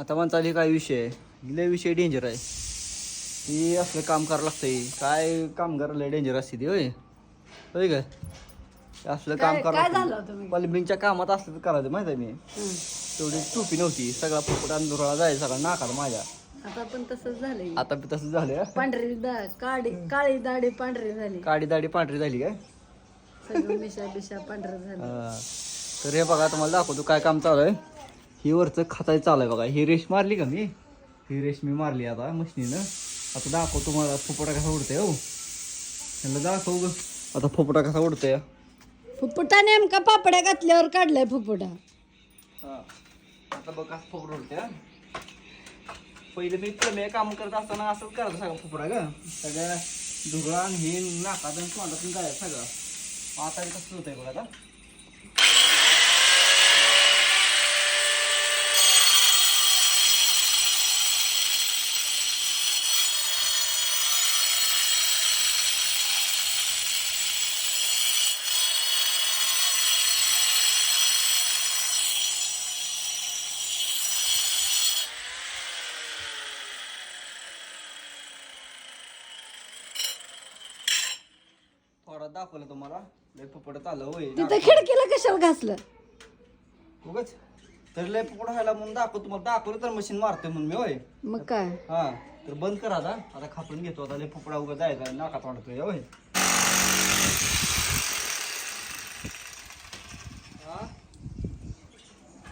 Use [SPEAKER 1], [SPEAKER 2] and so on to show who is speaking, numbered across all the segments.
[SPEAKER 1] आता म्हणता काय विषय? आहे लय विषय डेंजर आहे. ती असलं काम करावं लागतंय. काय कामगार लय डेंजर असते ती होय? होय ते असलं काम करावं.
[SPEAKER 2] झालं तुम्ही?
[SPEAKER 1] प्लंबिंगच्या कामात असलं तर करायचं माहिती आहे मी. तेवढी टोपी नव्हती. सगळा फुकट अंदुराला जायचा सगळा नाकाला माझ्या.
[SPEAKER 2] आता पण तसंच झालंय.
[SPEAKER 1] आता बी तसं झालं
[SPEAKER 2] पांढरी काळी काळी दाढी पांढरी झाली.
[SPEAKER 1] काडी दाडी पांढरी झाली काय?
[SPEAKER 2] सगळं मिशा बिशा पांढरं झालं.
[SPEAKER 1] तर हे बघा तुम्हाला दाखवतो काय काम चालू आहे. ही वरचं खाताय चालू आहे बघा. ही रेश मारली का मी? ही रेश मी मारली आता मशनीनं. आता दाखवतो मला फुपटा कसा उडतोय हो. ह्याला दाखव ग. आता फुपटा कसा उडतोय.
[SPEAKER 2] फुफुटा नेमका पापड्या घातल्यावर काढलाय फुफुटा
[SPEAKER 1] हा. आता बघ कसं फुपट उडतोय. पहिले मी प्रमेय काम करत असताना असंच करायचं सगळं फुपडा ग. सगळ्या धुगळान हे नाकातून तोंडातून जायचं सगळं. आता हे कसं होतंय बघा आता. दाखवलं तुम्हाला. लय फुपट चाललं होय.
[SPEAKER 2] तिथं खिडकीला कशाला घासलं?
[SPEAKER 1] उगाच. तर लय फुकट व्हायला म्हणून दाखव तुम्हाला दाखवलं तर मशीन मारतोय म्हणून मी होय.
[SPEAKER 2] मग काय?
[SPEAKER 1] हा. तर बंद करा आता. आता खापून घेतो. आता लय फुकडा उगा जायचा नाकात वाटतोय होय. हा?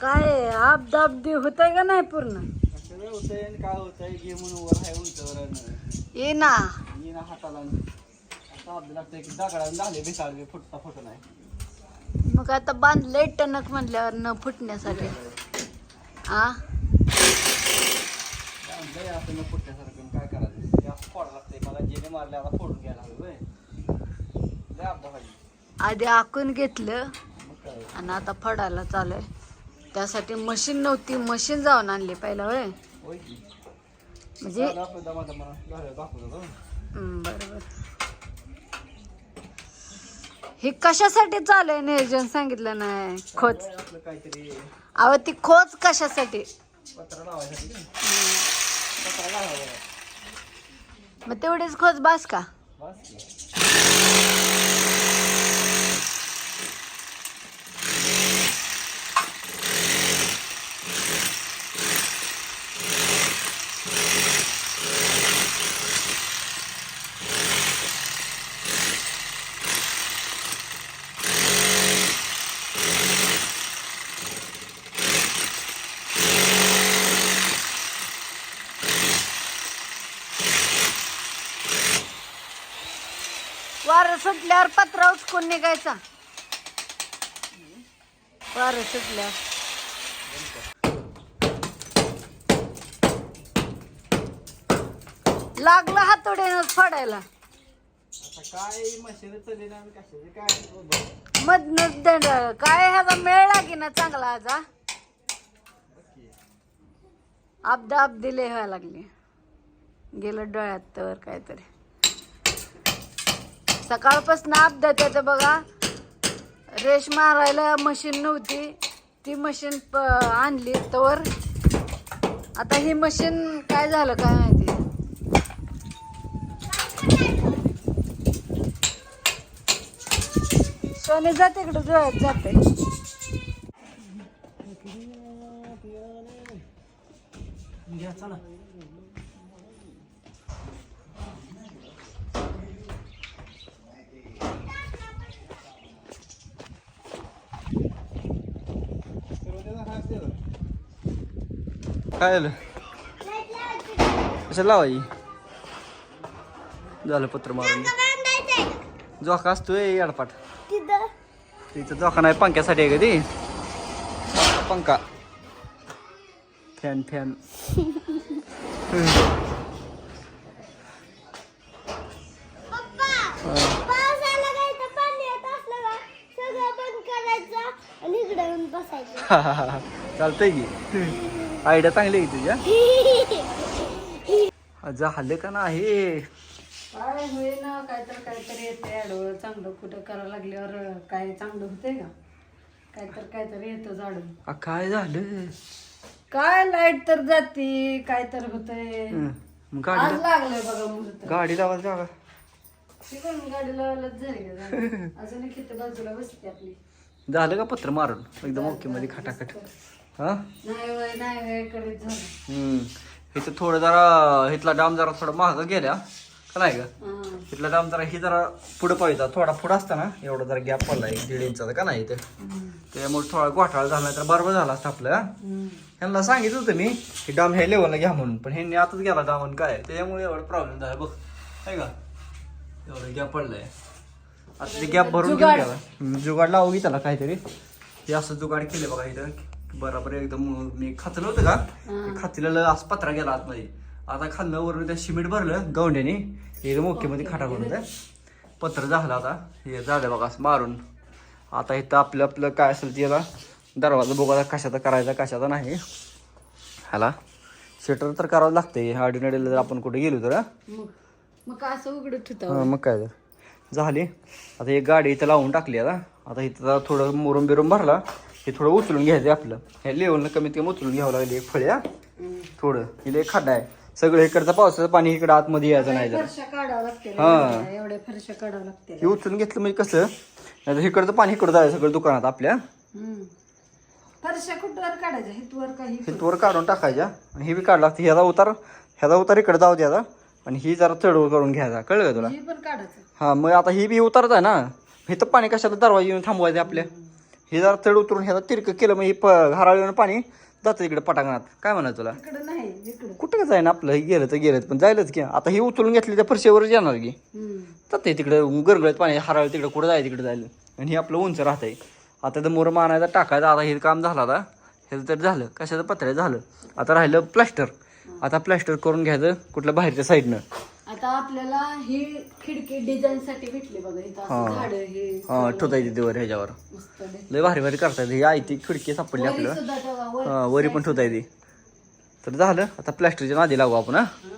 [SPEAKER 2] काय आबदाबदी होतंय का नाही पूर्ण?
[SPEAKER 1] कसं होतंय आणि काय होतंय? घे म्हणून वर आहे उंचावर
[SPEAKER 2] ये ना.
[SPEAKER 1] ये ना हाताला. आता आपल्याला लागतंय की दगडाने झाले बेसाळ बी फुटता फुट नाही
[SPEAKER 2] मग आता बांधलंय टणक म्हणल्यावर न फुटण्यासाठी. आ?
[SPEAKER 1] लय असं न फुटल्यासारखं आणि काय करायचं ते असं फोडावं लागतंय मला जेने मारले आता फोडून घ्यायला हवे होय लय अपघात झाली
[SPEAKER 2] आधी आकून घेतलं
[SPEAKER 1] मग काय
[SPEAKER 2] आणि आता फडायला चालू आहे त्यासाठी मशीन नव्हती मशीन जाऊन आणली पहिला होय.
[SPEAKER 1] होय की
[SPEAKER 2] म्हणजे. हं, बरोबर. हे कशासाठी चालू आहे नियोजन? सांगितलं नाही. खोच.
[SPEAKER 1] आपलं काहीतरी
[SPEAKER 2] अहो ती खोच कशासाठी?
[SPEAKER 1] पत्रा लावायसाठी पत्रा
[SPEAKER 2] मग तेवढीच खोच बास का?
[SPEAKER 1] बस की.
[SPEAKER 2] वारं सुटल्यावर पत्रा उचकून निघायचा. वारं सुटल्यावर. लागलं हातोड्यानंच फोडायला.
[SPEAKER 1] आता काय मशीन चालली ना कशाचे काय
[SPEAKER 2] मधनच दंड. काय ह्याचा मेळ लागे ना चांगला आज हा? आपदा दिले व्हायला लागले. गेलं डोळ्यात तर काहीतरी. सकाळपासून आपदा येतं बघा. रेश मारायला मशीन नव्हती. ती मशीन प आणली तर आता ही मशीन काय झालं काय माहिती? सोने जाते इकडे डोळ्यात जाते.
[SPEAKER 1] चला. काय झालं? कसं लावाई झालं पत्र मारून. जोका असतोय याडपाट. तिथं जोका नाही पंख्यासाठी आहे का ती? पंखा. Fan fan. चालतंय की. आयडिया चांगली आहे की तुझ्या? झालं का नाही?
[SPEAKER 2] काय होईना काहीतरी काहीतरी येते आडवं. चांगलं कुठं करायला लागल्यावर काय चांगलं होते का? काहीतरी काहीतरी येतं झाडून
[SPEAKER 1] आ, काय झालं?
[SPEAKER 2] काय लाइट तर जाते काय तर होतंय.
[SPEAKER 1] गाडी
[SPEAKER 2] लागलंय बघा
[SPEAKER 1] गाडी लावायला जागा
[SPEAKER 2] गाडी लावायलाच झाली का? अजून इथं बाजूला बसते आपली.
[SPEAKER 1] झालं का पत्र मारून? एकदम ओके मध्ये खटाखट. हा? हम्म. इथं थोडं जरा इथला डाम जरा थोडा महाग गेल्या. का नाही का. इथला डाम जरा ही जरा पुढं पाहिजे. थोडा पुढं असता ना एवढा जरा गॅप पडला एक दीड इंचाचा का नाही. त्यामुळे थोडा घोटाळा झाला तर बरोबर झाला असतं आपलं हा?
[SPEAKER 2] हम्म.
[SPEAKER 1] ह्यांना सांगितलं होतं मी की डाम ह्या लेवलला घ्या म्हणून. पण ह्यांनी आताच गेला डामन काय? त्याच्यामुळे एवढा प्रॉब्लेम झाला बघ. आहे का? एवढा गॅप पडलाय. आता ते गॅप भरून घेऊन. गेला. जुगाड लावू त्याला काहीतरी. हे असं जुगाड केले बघा इथं. बरोबर एकदम मी खाचलं होतं का? ते खाचलेलं असं पत्रा गेला आतमध्ये. आता खाल्लं वरून त्या सिमेंट भरलं गवंड्याने. एकदम ओके मध्ये खाटा करून ते पत्र झालं आता. हे झालं बघा असं मारून. आता इथं आपलं आपलं काय असेल ते याला दरवाजा बघा कशाचा करायचा कशाचा नाही. ह्याला शटर तर करावं लागतंय. आडीनडीला जर आपण कुठे गेलो तर?
[SPEAKER 2] मग असं उघडत होतं?
[SPEAKER 1] मग काय तर. झाली. आता एक गाडी इथं लावून टाकली आता. आता इथं थोडं मुरुम बिरुम भरला. हे थोडं उचलून घ्यायचं आपलं. हे लेवलनं कमीत कमी उचलून घ्यावं लागली एक फळ्या. थोडं. एक खड्डा आहे. सगळं इकडचं पावसाचं पाणी इकडं आतमध्ये यायचं नाही जरा.
[SPEAKER 2] फरशा काढावं लागते
[SPEAKER 1] हा.
[SPEAKER 2] एवढ्या फरशा काढावं लागते.
[SPEAKER 1] हे उचलून घेतलं म्हणजे कसं? नाही इकडचं पाणी इकडं जायचं सगळं दुकानात आपल्या.
[SPEAKER 2] हम्म. फरशा कुठवर काढायच्या? हितवर काही
[SPEAKER 1] काढून टाकायच्या. आणि हे बी काढलं लागतं ह्याचा उतार ह्याचा उतार इकडे जाऊ द्यायचा आणि ही जरा चढव करून घ्यायचा. कळलं का तुला?
[SPEAKER 2] ही पण काढायचं.
[SPEAKER 1] हा मग आता ही बी उतारत आहे ना. इथं पाणी कशाला दरवाजा येऊन थांबवायचं आपल्या. हे जरा चढ उतरून ह्याचा तिरकं केलं मग हे प पाणी जातं इकडे पटांगणात. काय म्हणायचं तुला?
[SPEAKER 2] इकडं नाही इकडं.
[SPEAKER 1] कुठं का जाईन आपलं? हे गेलं तर गेलं पण जायलाच की. आता ही उचलून घेतली त्या फरशीवरच येणार की. जाते तिकडे गरगळत पाणी हराळ तिकडे कुठं जायचं तिकडे जायला आणि हे आपलं उंच राहतंय. आता तर मोर मानायचा टाकायचा आता हे काम झालं आता. हे तर झालं कशाचं पत्र्या झालं. आता राहिलं प्लास्टर. आता प्लास्टर करून घ्यायचं कुठल्या बाहेरच्या साईडनं.
[SPEAKER 2] आता आपल्याला ही खिडकी डिझाईन साठी भेटली बघा इथं असं झाड हे
[SPEAKER 1] हा ठोतायची ते वर ह्याच्यावर
[SPEAKER 2] मस्त.
[SPEAKER 1] लय भारी भारी करता येते ही आई ती खिडकी सापडली
[SPEAKER 2] वरी
[SPEAKER 1] आपल्याला
[SPEAKER 2] सुद्धा ठेवा, वर.
[SPEAKER 1] हा, वरी पण ठेवता येते तर झालं आता प्लास्टरच्या नादी लागू आपण हा
[SPEAKER 2] हा.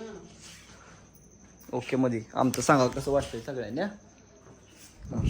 [SPEAKER 1] ओके मध्ये आमचं सांगा कसं वाटतंय सगळ्यांनी हा? हा.